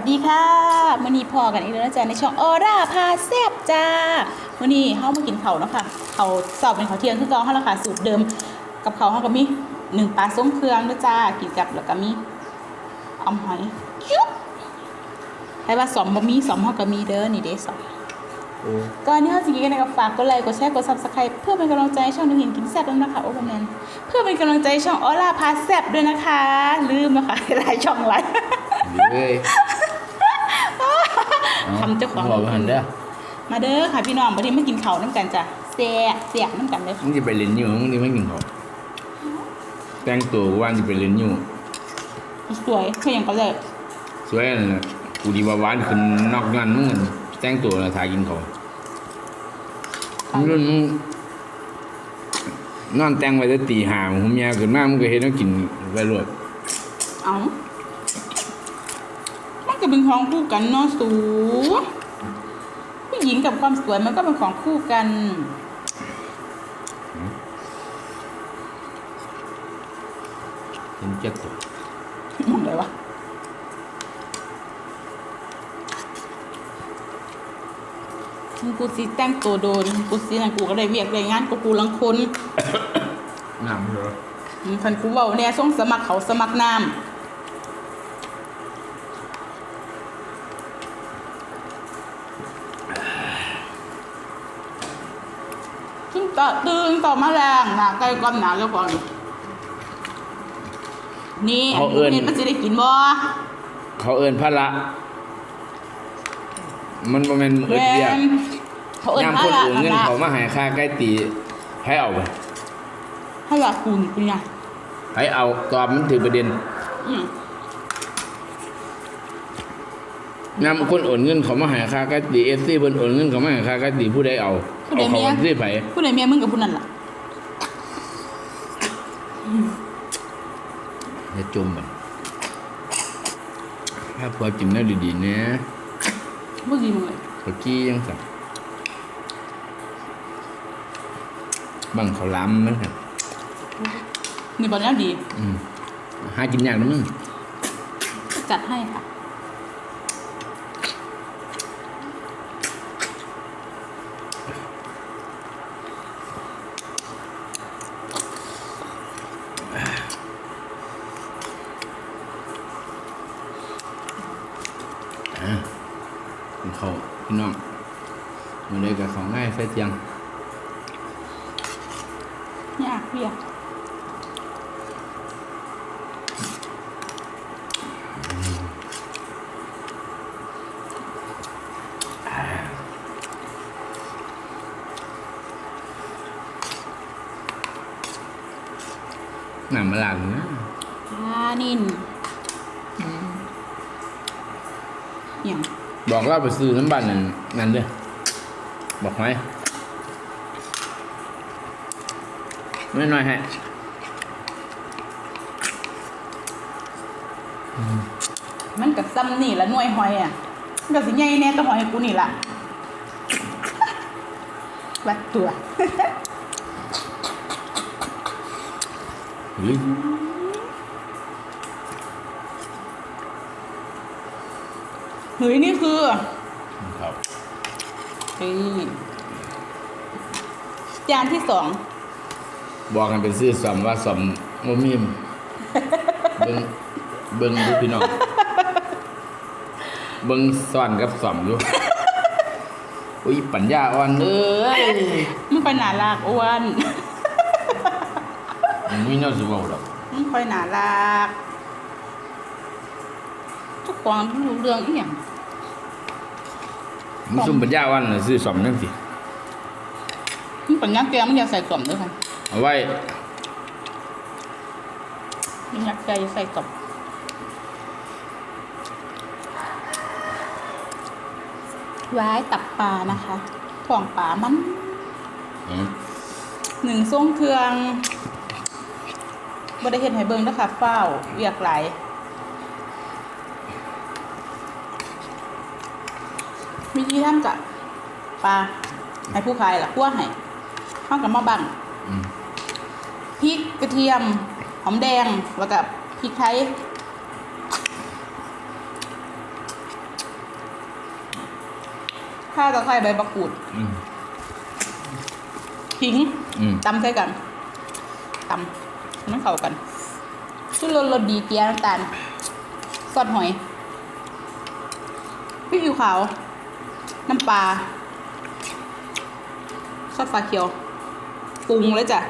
สวัสดีค่ะมื่อนี้พอกันอีกแล้วนะจ๊ะในช่องออร่าพาแซบจ้ามื่อนี้เฮามากินเขาวเนาะค่ะเขาวสอบเป็นเขาวเที่ยงคือเกองเฮาละค่ะสูตรเดิม กับเขาวเฮาก็มีหนึ่งปลาส้มเครื่องด้วยจ้ากินกับแล้วก็มีออมหอยจุ๊บให้ว่าสอมบ่มีสอมเฮาก็มีเด้อนี่เด้สอมโอ้ก่อนที่เราจะกินกันนะครับฝากกดไลค์กดแชร์กด subscribe เพื่อเป็นกำลังใจให้ช่องนึงเห็นกินแซ่บด้วยนะคะโอ้โหแมนเพื่อเป็นกำลังใจให้ช่องออร่าพาแซ่บด้วยนะคะ ลืมนะคะหลายช่องหลายดีเลย ทำเจ้าของบอกว่าหันเด้อมาเด้อค่ะพี่น้องวันนี้มากินข้าวน้ำกันจ้ะแซ่บแซ่บน้ำกันเลยมึงจะไปเล่นอยู่มึงจะไม่กินข้าวแต่งตัวว่าจะไปเล่นอยู่สวยเพื่อยังก็เลยสวยนั่นแหละกูดีว่าหวานขึ้นนอกงานมึงกันแต่งตัวแล้วถ่ายกินข้าวมึงรุ่นมึงนอนแต่งไว้แต่ตีห้าผมยาขึ้นมามึงก็เห็นแล้วกินไปรวดเอามัน ก็เป็นของคู่กันเนาะสูผู้หญิงกับความสวยมันก็เป็นของคู่กันเห็นเจ็ดตัวมองอะไรวะมึงกูสิแต่งตัวโดนกูสินั่นกูก็ได้เวียกได้งานกูกูลังคนน้ำเหรออืมคันกูเว้าเนี่ยส่งสมัครเขาสมัครน้ำ ซึ่งต่อตื่นต่อมาแรงหนาใกล้ก้อนหนาแล้วก่อนนี่เห็นมันจะได้กินบ่เขาเอินพระละ มันบ่แม่นแมเอิดเบียกนเขาเอิ้นยามพคนระโอนเงินละเขามาใหายค่าใกล้ตีให้เอาไปพระละคุณเป็นไงให้เอาตอบมันถือประเด็นอืมนำคนโอนเงินเขามาใหายค่าใกล้ตีเอฟซีเพิ่นโอนเงินเขามาใหายค่าใกล้ตีผู้ใดเอา เอาเขาบัญชีไผผู้ใดเมียมึงกับผู้นั้นล่ะอย่าจมมันถ้าพอกินแล้วดีๆเนี่ยผู้ดีมึงเลยขอกี้ยังสั่งบังเขาล้ำมันครับนี่บอลแล้วดีอืมหากินยากนะมึงจัดให้ค่ะ อ่ากินเขาวพี่น้องมันเลยกับของง่ายใส่เตียงยากเพียหนามาลางนะปลานิน อย่างบอกเราไปซื้อน้ำบ้านนั่นนั่นเด้อบอกไหมไม่น้อยให้มันกับซ้ำนี่ละหน่วยหอยอะมันกับสิใหญ่แน่แตัวหอยกูนี่ล่ะวัดตัวเฮ้ ยเฮ้ยนี่คือครับเฮ้ยจานที่สองบอกกันไปซื้อสอมว่าสอมโมมีมเบิ้งเบิ้งดูพี่น้องเบิ้งซ่อนกับสอมอยู่อุ้ยปัญญาอ่อนเอ้ยมันค่อยหนาลากอ้วนมันมีแนวสิเว้าดอกมันค่อยหนาลากทุกความรู้เรื่องอีหยัง มันซุ่มปัญญาอ่อนน่ะซื้อสอมจังสิมันเป็นยักษ์แกมันอยากใส่กล่อมด้วยค่ะเอาไว้มันยักษ์ใจใส่กล่อมไว้ตับปลานะคะถ่วงปลามันอืมหนึ่งส่งเครื่องบริเห็นให้เบิ่งนะคะเฝ้าวเวียกหลาย วิธีทำกะปลาให้ผู้ขายล่ะคั่วให้ข้าวกับมาบังอืม พริกกระเทียม หอมแดงแล้วกับพริกไทยข้าตะไคร้ใบมะกรูดอืม ขิงอืม ตำใส่กันตำให้มันเข้ากันชุดรสรสดีเกลียน้ำตาลซอสหอยพริกอิวขาว น้ำปลาซอสฟ้าเขียวปรุงเลยจ้ะ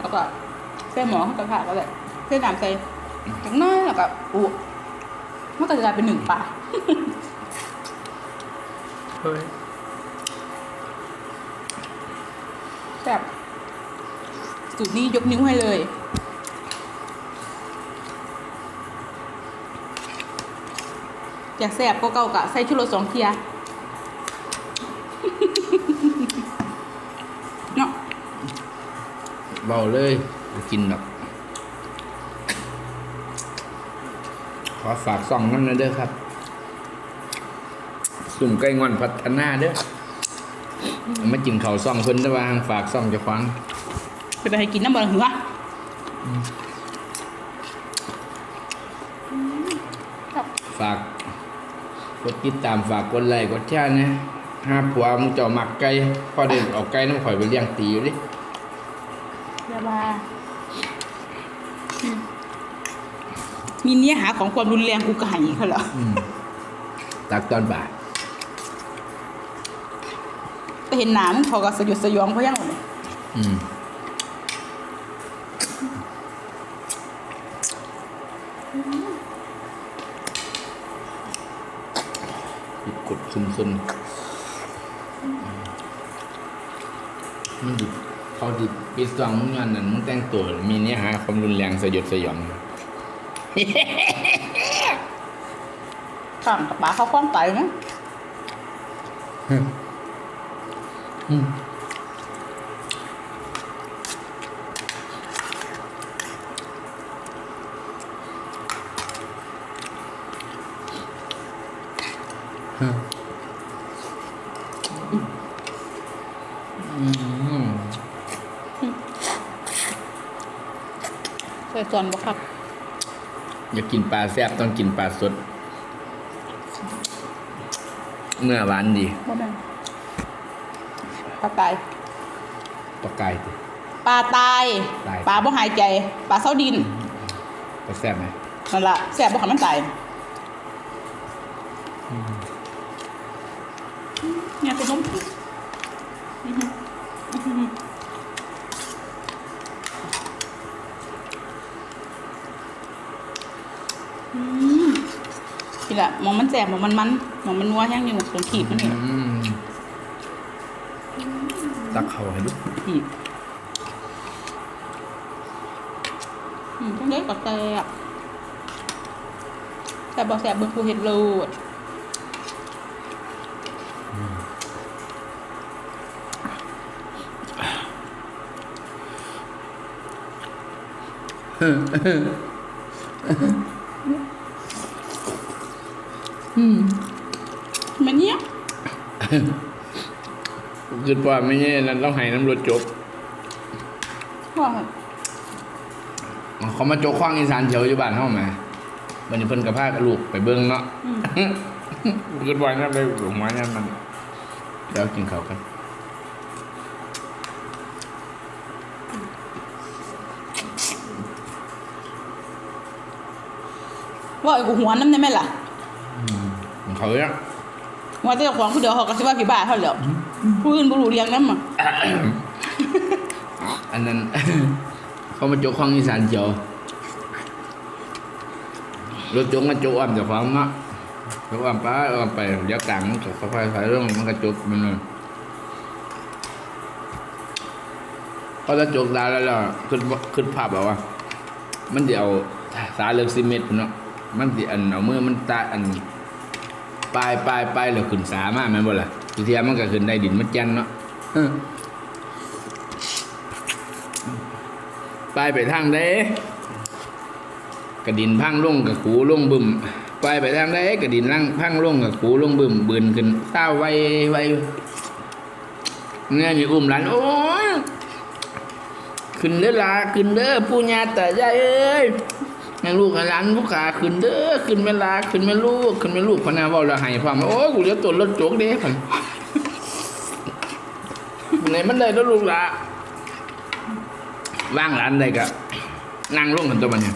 แล้วก็ใส่หมอเข้ากระทะก็เลยใส่น้ำใส่จังน้อยแล้วก็อุมันก็จะกลายเป็นหนึ่งปลาเฮ้ยแบบสูตรนี้ยกนิ้วให้เลย อยากแสบก็เก่ากะใส่ชุดรสสองเทียเนาะเบาเลยกินแบบขอฝากซ่องน้ำหนะเด้อครับ สุ่มไก่งอนพัฒนาเด้อเอามากินข้าวซ่องเพิ่นแต่ว่าฝากซ่องเจะฟังไปไปให้กินน้ำมันหัวครับฝากก ดติดตามฝากกดไลค์กดแชร์นะหาผัวมึงเจ้ามักไก่พอเด็เอาไก่น้ำข่อยไปเลี้ยงตีอยู่ดิยาบาอืมมีเนื้อหาของความรุนแรงกูก็ใหายเขาเหรออืมตักตอนบ่ายแต่เห็นหนามึงเขาก็สยดสยองเพราะยังไงอืม กดซุมซุนมันดิเขาดิปีสองมึงงานนั้นมึงแต่งตัวมีเนื้อหาความรุนแรงสยดสยองข้างกับป๋าเขาคล้องไตมั้งอืม ส่จอนบ่ครับ อยากกินปลาแซ่บต้องกินปลาสดเมื่อหวานดีบ่แม่นปลาตายปลาไก่ติ ปลาตายตาย ปลาบ่หายใจ ปลาเศร้าดินปลาแซ่บไหมนั่นล่ะแสบบ่ขันมันตายเนี่ยเป็นนมผูกอื้อหืออื้อหืออืมนี่ แหละหมองมันแสบหมองมันมันหมองมันนัวแห้งอยู่ตรงขีดมันนี่อืมตักเขาให้ดูอืมอืมต้องได้กับแสบแสบบ่แสบเบิ่งกูเห็ดโลดอืมมันเนี้ย คือว่าไม่ใช่นั่นต้องให้น้ำรถจบว่าเขามาโจกข้องอีสานเฉียวอยู่บ้านเฮามาวันนี้เพิ่นกับพากับลูกไปเบิ่งเนาะอืมคือว่านั่นไปหลงมานั่นมันเดี๋ยวกินข้าวกันว่าไอ้กูหัวน้ำได้ไหมล่ะของเขาเนี่ย หัวเจ้าของผู้เดียวเขาก็สิว่าพี่บ้าเขาแล้วผู้อื่นบ่รู้เรียงนำอะอันนั้น เขามาโจกของอีสานเฉียวรถจกมาโจกอ้อมเจากของเนาะโจกอ้อมไปอ้อมไปเดี๋ยวกลางมันก็ค่อยๆถองมันก็จบมันเลยพอจะจกได้แล้วแล้วขึ้นขึ้นภาพแบบว่า มันจะเอาสาเลือกซีเมนต์เนาะมันสิอันเอามือมันตาอัน ปลายปลายปลายแล้วขึ้นสามาแม่นบ่ล่ะทีเทียมันก็ขึ้นได้ดินมันแจันเนาะเออปลายไปทางใดกระดินพังลงกับขูลงบึมปลายไปทางใดกระดินล่างพังลงกับขูลงบึมบืนขึ้นเต้าไวไวเนี่ยมีอุ้มหลานโอ้ยขึ้นเด้อลาขึ้นเด้อปู่ย่าตายายเอ้ย ให้ลูกให้หลานลูกขาขึ้นเด้อขึ้นเวลาขึ้นแม่ลูกขึ้นแม่ลูกพนาว้าแล้วให้ความโอ้กูเหลือตัวรถโจกเด้พันไหนมันได้แล้วลูกละว่างหลานได้ก็นั่งลงกันตัวมันเนี่ย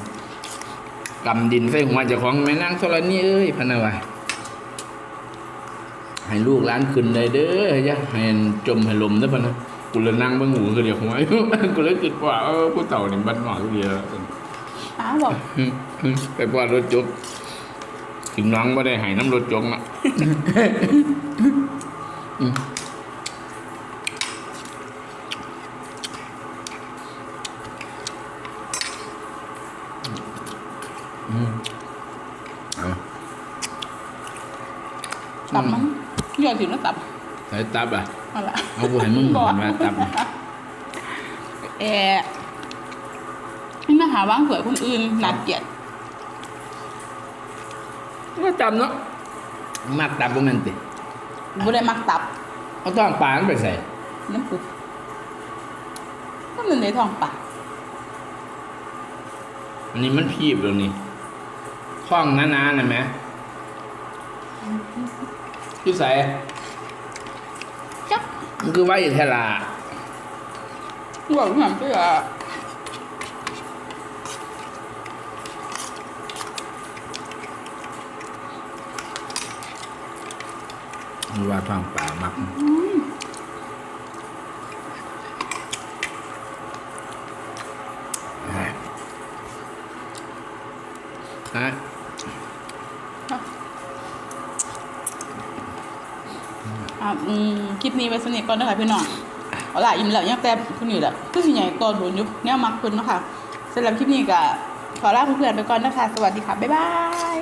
กำดินใส่หัวเจ้าของแม่นั่งโทรนี่เอ้ยพนาวาให้ลูกหลานขึ้นได้เด้อย่าให้จมให้ลมเด้อพะนะกูเลยนั่งเบิ่งหูคือเดียวหัวกูเลยคิดว่าเออผู้เฒ่านี่บ้านนอกเดียว อ้าวบอกไปกว่ารถจกถึงน้องไม่ได้ให้น้ำรถจกนะอืมอืมเอาตับมั้งยอดถึงแล้วตับใส่ตับอะ เอาละเอากูให้มึงบอกมาตับ เออนี่มา หาว่างเผื่อคนอื่นนัดเกลียดก็ตับเนาะมากตับบ่แม่นติบ่ได้มักตับเอาต้องปลามันไปใส่น้ำปุกก็มันในท้องปลาอันนี้มันพีบตรงนี้ข้องหนาๆน่ะแหมคือใส่จักมันคือไว้แทลาบอกหามเพื่อ มันว่าท้องปลามักฮะฮะอ่าอืมคลิปนี้ไว้สนิทก่อนนะคะพี่น้องเอาล่ะอิ่มแล้วยังแต่คุณอยู่แหละก็สิใหญ่ก่อนโดนยุบแนวมักเพิ่นเนาะค่ะสำหรับคลิปนี้ก็ขอลาเพื่อนๆไปก่อนนะคะ สวัสดีค่ะ บ๊ายบาย